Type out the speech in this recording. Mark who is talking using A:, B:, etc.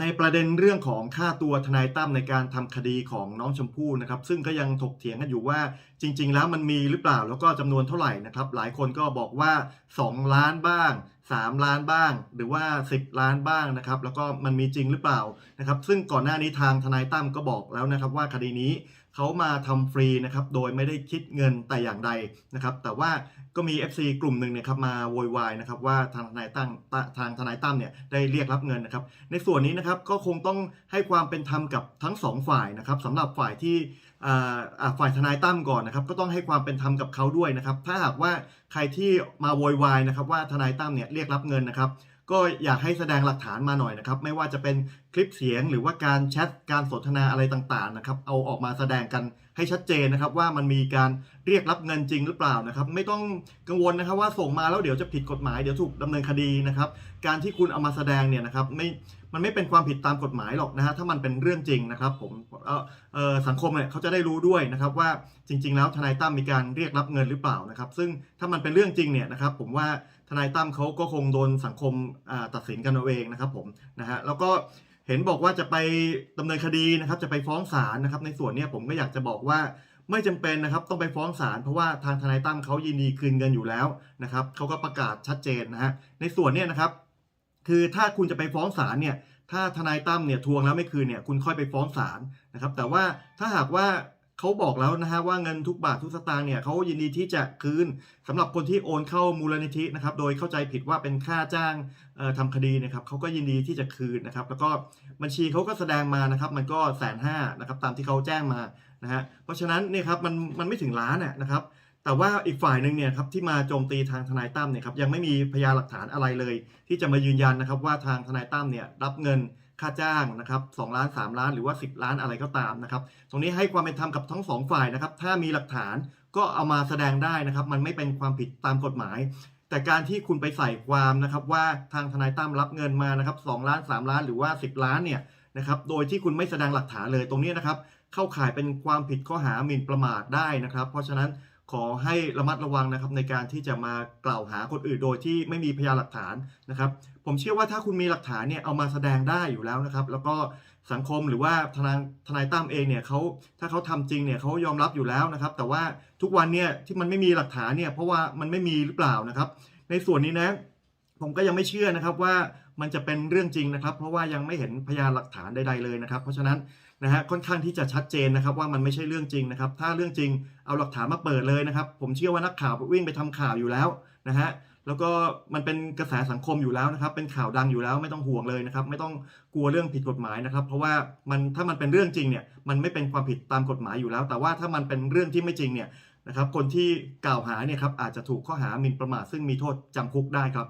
A: ในประเด็นเรื่องของค่าตัวทนายตั้มในการทำคดีของน้องชมพู่นะครับ ซึ่งก็ยังถกเถียงกันอยู่ว่าจริง ๆ แล้วมันมีหรือเปล่าแล้วก็จำนวนเท่าไหร่นะครับ หลายคนก็บอกว่า 2 ล้านบ้าง 3 ล้านบ้าง หรือว่า 10 ล้านบ้างนะครับ แล้วก็มันมีจริงหรือเปล่านะครับ ซึ่งก่อนหน้านี้ทางทนายตั้มก็บอกแล้วนะครับ ว่าคดีนี้เขามาทำฟรีนะครับ โดยไม่ได้คิดเงินแต่อย่างใดนะครับ แต่ว่าก็มี FC กลุ่มหนึ่งนะครับมาโวยวายนะครับว่าทางทนายตั้มทางทนายตั้มเนี่ยได้เรียกรับเงินนะครับ ในส่วนนี้นะครับก็คงต้องให้ความเป็นธรรมกับทั้งสองฝ่ายนะครับสำหรับฝ่ายที่ ฝ่ายทนายตั้มก่อนนะครับ ก็ต้องให้ความเป็นธรรมกับเขาด้วยนะครับ ถ้าหากว่าใครที่มาโวยวายนะครับ ว่าทนายตั้มเนี่ยเรียกรับเงินนะครับ ก็อยากให้แสดงหลักฐานมาหน่อยนะครับ ไม่ว่าจะเป็นคลิปเสียงหรือว่าการแชทการสนทนาอะไรต่างๆนะครับ เอาออกมาแสดงกันให้ชัดเจนนะครับ ว่ามันมีการเรียกรับเงินจริงหรือเปล่านะครับ ไม่ต้องกังวลนะครับว่าส่งมาแล้วเดี๋ยวจะผิดกฎหมายเดี๋ยวถูกดำเนินคดีนะครับ การที่คุณเอามาแสดงเนี่ยนะครับไม่ มันไม่เป็นความผิดตามกฎหมายหรอกนะฮะถ้ามันเป็นเรื่องจริงนะครับผมเอ่อสังคมเนี่ยเขาจะได้รู้ด้วยนะครับว่าจริง ๆ แล้วทนายตั้มมีการเรียกรับเงินหรือเปล่านะครับ ซึ่งถ้ามันเป็นเรื่องจริงเนี่ยนะครับผมว่าทนายตั้มเขาก็คงโดนสังคมตัดสินกันเอาเองนะครับผมนะฮะแล้วก็เห็นบอกว่าจะไปดำเนินคดีนะครับจะไปฟ้องศาลนะครับ ในส่วนเนี้ยผมก็อยากจะบอกว่าไม่จำเป็นนะครับต้องไปฟ้องศาลเพราะว่าทางทนายตั้มเขายินดีคืนเงินอยู่แล้วนะครับเขาก็ประกาศชัดเจนนะฮะในส่วนเนี้ยนะครับ คือถ้าคุณจะไปฟ้องศาลเนี่ยถ้าทนายตั้มเนี่ยทวงแล้วไม่คืนเนี่ยคุณค่อยไปฟ้องศาลนะครับ แต่ว่าถ้าหากว่าเขาบอกแล้วนะฮะว่าเงินทุกบาททุกสตางค์เนี่ยเขายินดีที่จะคืนสำหรับคนที่โอนเข้ามูลนิธินะครับโดยเข้าใจผิดว่าเป็นค่าจ้างเอ่อทำคดีนะครับเขาก็ยินดีที่จะคืนนะครับ แล้วก็บัญชีเขาก็แสดงมานะครับ มันก็แสนห้านะครับตามที่เขาแจ้งมานะฮะเพราะฉะนั้นเนี่ยครับมันมันไม่ถึงล้านน่ะนะครับ แต่ว่าอีกฝ่ายหนึ่งเนี่ยครับที่มาโจมตีทางทนายตั้มเนี่ยครับยังไม่มีพยานหลักฐานอะไรเลย ที่จะมายืนยันนะครับว่าทางทนายตั้มเนี่ยรับเงินค่าจ้างนะครับ2ล้าน 3 ล้านหรือว่า 10 ล้านอะไรก็ตามนะครับตรงนี้ให้ความเป็นธรรมกับทั้งสองฝ่ายนะครับถ้ามีหลักฐานก็เอามาแสดงได้นะครับ มันไม่เป็นความผิดตามกฎหมาย แต่การที่คุณไปใส่ความนะครับว่าทางทนายตั้มรับเงินมานะครับ2ล้าน 3 ล้านหรือว่า 10 ล้านเนี่ยนะครับโดยที่คุณไม่แสดงหลักฐานเลยตรงนี้นะครับเข้าข่ายเป็นความผิดข้อหาหมิ่นประมาทได้นะครับ เพราะฉะนั้น ขอให้ระมัดระวังนะครับในการที่จะมากล่าวหาคนอื่นโดยที่ไม่มีพยานหลักฐานนะครับ ผมเชื่อว่าถ้าคุณมีหลักฐานเนี่ยเอามาแสดงได้อยู่แล้วนะครับ แล้วก็สังคมหรือว่าทนายทนายตั้มเองเนี่ยเขาถ้าเขาทำจริงเนี่ยเขายอมรับอยู่แล้วนะครับ แต่ว่าทุกวันเนี่ยที่มันไม่มีหลักฐานเนี่ยเพราะว่ามันไม่มีหรือเปล่านะครับ ในส่วนนี้นะผมก็ยังไม่เชื่อนะครับว่ามันจะเป็นเรื่องจริงนะครับ เพราะว่ายังไม่เห็นพยานหลักฐานใดๆเลยนะครับ เพราะฉะนั้น นะฮะค่อนข้างที่จะชัดเจนนะครับว่ามันไม่ใช่เรื่องจริงนะครับ ถ้าเรื่องจริงเอาหลักฐานมาเปิดเลยนะครับ ผมเชื่อว่านักข่าววิ่งไปทำข่าวอยู่แล้วนะฮะแล้วก็มันเป็นกระแสสังคมอยู่แล้วนะครับ เป็นข่าวดังอยู่แล้วไม่ต้องห่วงเลยนะครับ ไม่ต้องกลัวเรื่องผิดกฎหมายนะครับ เพราะว่ามันถ้ามันเป็นเรื่องจริงเนี่ยมันไม่เป็นความผิดตามกฎหมายอยู่แล้ว แต่ว่าถ้ามันเป็นเรื่องที่ไม่จริงเนี่ยนะครับ คนที่กล่าวหาเนี่ยครับอาจจะถูกข้อหาหมิ่นประมาทซึ่งมีโทษจำคุกได้ครับ